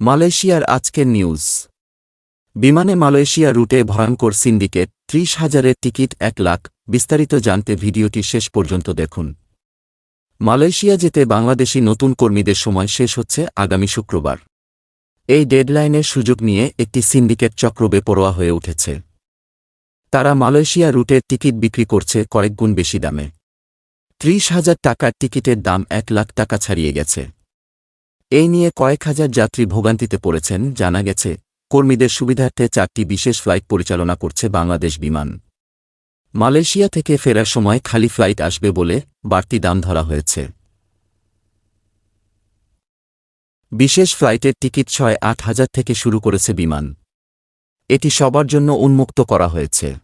মালয়েশিয়ার আজকের নিউজ। বিমানে মালয়েশিয়া রুটে ভয়ঙ্কর সিন্ডিকেট, ত্রিশ হাজারের টিকিট, এক লাখ। বিস্তারিত জানতে ভিডিওটি শেষ পর্যন্ত দেখুন। মালয়েশিয়া যেতে বাংলাদেশি নতুন কর্মীদের সময় শেষ হচ্ছে আগামী শুক্রবার। এই ডেডলাইনের সুযোগ নিয়ে একটি সিন্ডিকেট চক্র বেপরোয়া হয়ে উঠেছে। তারা মালয়েশিয়া রুটের টিকিট বিক্রি করছে কয়েকগুণ বেশি দামে। ত্রিশ হাজার টাকার টিকিটের দাম এক লাখ টাকা ছাড়িয়ে গেছে। এই নিয়ে কয়েক হাজার যাত্রী ভোগান্তিতে পড়েছেন। জানা গেছে, কর্মীদের সুবিধার্থে চারটি বিশেষ ফ্লাইট পরিচালনা করছে বাংলাদেশ বিমান। মালয়েশিয়া থেকে ফেরার সময় খালি ফ্লাইট আসবে বলে বাড়তি দাম ধরা হয়েছে। বিশেষ ফ্লাইটের টিকিট ছয় আট হাজার থেকে শুরু করেছে বিমান। এটি সবার জন্য উন্মুক্ত করা হয়েছে।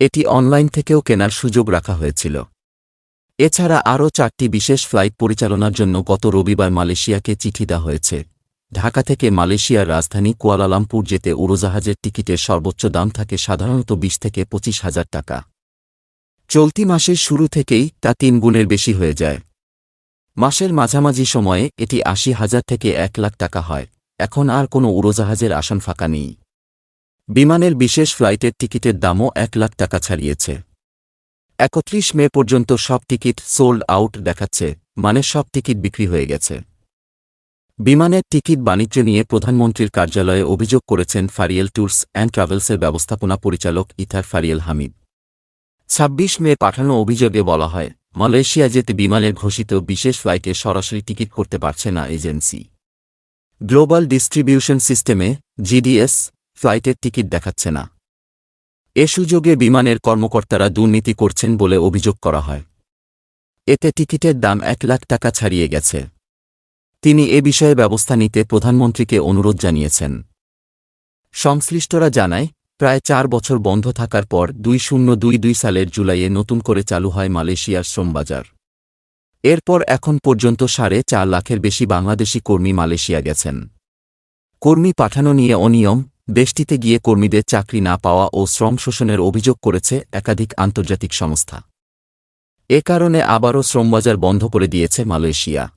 এটি অনলাইন থেকেও কেনার সুযোগ রাখা হয়েছিল। এছাড়া আরও চারটি বিশেষ ফ্লাইট পরিচালনার জন্য গত রবিবার মালয়েশিয়াকে চিঠি দেওয়া হয়েছে। ঢাকা থেকে মালয়েশিয়ার রাজধানী কুয়ালালামপুর যেতে উড়োজাহাজের টিকিটের সর্বোচ্চ দাম থাকে সাধারণত বিশ থেকে পঁচিশ হাজার টাকা। চলতি মাসের শুরু থেকেই তা তিন গুণের বেশি হয়ে যায়। মাসের মাঝামাঝি সময়ে এটি আশি হাজার থেকে এক লাখ টাকা হয়। এখন আর কোনো উড়োজাহাজের আসন ফাঁকা নেই। বিমানের বিশেষ ফ্লাইটের টিকিটের দামও এক লাখ টাকা ছাড়িয়েছে। একত্রিশ মে পর্যন্ত সব টিকিট সোল্ড আউট দেখাচ্ছে মানে সব টিকিট বিক্রি হয়ে গেছে। বিমানের টিকিট বাণিজ্য নিয়ে প্রধানমন্ত্রীর কার্যালয়ে অভিযোগ করেছেন ফারিয়েল ট্যুরস অ্যান্ড ট্রাভেলসের ব্যবস্থাপনা পরিচালক ইথার ফারিয়েল হামিদ। ছাব্বিশ মে পাঠানো অভিযোগে বলা হয়, মালয়েশিয়া যেতে বিমানের ঘোষিত বিশেষ ফ্লাইটে সরাসরি টিকিট করতে পারছে না এজেন্সি। গ্লোবাল ডিস্ট্রিবিউশন সিস্টেমে জিডিএস ফ্লাইটের টিকিট দেখাচ্ছে না। এ সুযোগে বিমানের কর্মকর্তারা দুর্নীতি করছেন বলে অভিযোগ করা হয়। এতে টিকিটের দাম এক লাখ টাকা ছাড়িয়ে গেছে। তিনি এ বিষয়ে ব্যবস্থা নিতে প্রধানমন্ত্রীকে অনুরোধ জানিয়েছেন। সংশ্লিষ্টরা জানায়, প্রায় চার বছর বন্ধ থাকার পর দুই শূন্য দুই দুই সালের জুলাইয়ে নতুন করে চালু হয় মালয়েশিয়ার শ্রমবাজার। এরপর এখন পর্যন্ত সাড়ে চার লাখের বেশি বাংলাদেশি কর্মী মালয়েশিয়া গেছেন। কর্মী পাঠানো নিয়ে অনিয়ম দেশটিতে গিয়ে কর্মীদের চাকরি না পাওয়া ও শ্রম শোষণের অভিযোগ করেছে একাধিক আন্তর্জাতিক সংস্থা। এ কারণে আবারও শ্রমবাজার বন্ধ করে দিয়েছে মালয়েশিয়া।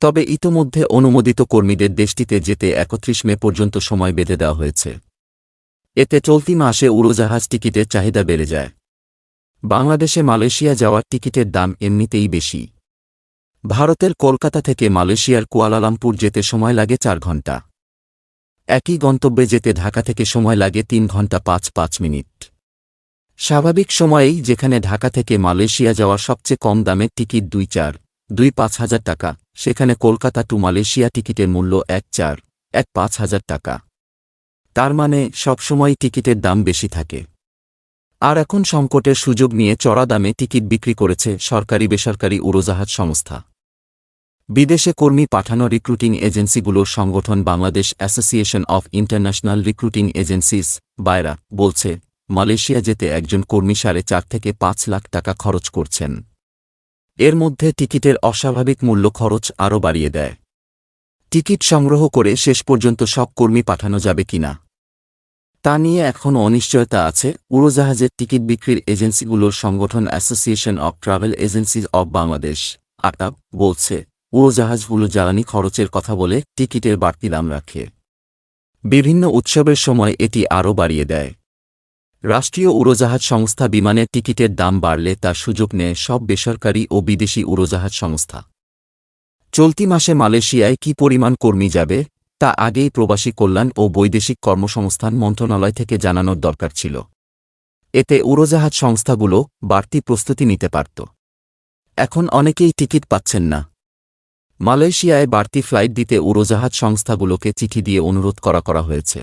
তবে ইতোমধ্যে অনুমোদিত কর্মীদের দেশটিতে যেতে একত্রিশ মে পর্যন্ত সময় বেঁধে দেওয়া হয়েছে। এতে চলতি মাসে উড়োজাহাজ টিকিটের চাহিদা বেড়ে যায়। বাংলাদেশে মালয়েশিয়া যাওয়ার টিকিটের দাম এমনিতেই বেশি। ভারতের কলকাতা থেকে মালয়েশিয়ার কুয়ালালামপুর যেতে সময় লাগে চার ঘণ্টা। একই গন্তব্যে যেতে ঢাকা থেকে সময় লাগে তিন ঘণ্টা পাঁচ পাঁচ মিনিট। স্বাভাবিক সময়েই যেখানে ঢাকা থেকে মালয়েশিয়া যাওয়া সবচেয়ে কম দামের টিকিট দুই চার, দুই পাঁচ হাজার টাকা, সেখানে কলকাতা টু মালয়েশিয়া টিকিটের মূল্য এক চার, এক পাঁচ হাজার টাকা। তার মানে সবসময় টিকিটের দাম বেশি থাকে। আর এখন সংকটের সুযোগ নিয়ে চড়া দামে টিকিট বিক্রি করেছে সরকারি বেসরকারি উড়োজাহাজ সংস্থা। বিদেশে কর্মী পাঠানো রিক্রুটিং এজেন্সিগুলোর সংগঠন Bangladesh association of international recruiting agencies BAIRA বলছে, মালয়েশিয়া যেতে একজন কর্মী সাড়ে চার থেকে পাঁচ লাখ টাকা খরচ করছেন। এর মধ্যে টিকিটের অস্বাভাবিক মূল্য খরচ আরও বাড়িয়ে দেয়। টিকিট সংগ্রহ করে শেষ পর্যন্ত সব কর্মী পাঠানো যাবে কিনা তা নিয়ে এখনও অনিশ্চয়তা আছে। উড়োজাহাজের টিকিট বিক্রির এজেন্সিগুলোর সংগঠন association of travel agencies of Bangladesh ATAB বলছে উড়োজাহাজগুলো জ্বালানি খরচের কথা বলে টিকিটের বাড়তি দাম রাখে। বিভিন্ন উৎসবের সময় এটি আরও বাড়িয়ে দেয়। রাষ্ট্রীয় উড়োজাহাজ সংস্থা বিমানের টিকিটের দাম বাড়লে তার সুযোগ নেয় সব বেসরকারি ও বিদেশি উড়োজাহাজ সংস্থা। চলতি মাসে মালয়েশিয়ায় কি পরিমাণ কর্মী যাবে, তা আগেই প্রবাসী কল্যাণ ও বৈদেশিক কর্মসংস্থান মন্ত্রণালয় থেকে জানানোর দরকার ছিল। এতে উড়োজাহাজ সংস্থাগুলো বাড়তি প্রস্তুতি নিতে পারত। এখন অনেকেই টিকিট পাচ্ছেন না। মালয়েশিয়ায় বাড়তি ফ্লাইট দিতে উড়োজাহাজ সংস্থাগুলোকে চিঠি দিয়ে অনুরোধ করা করা হয়েছে।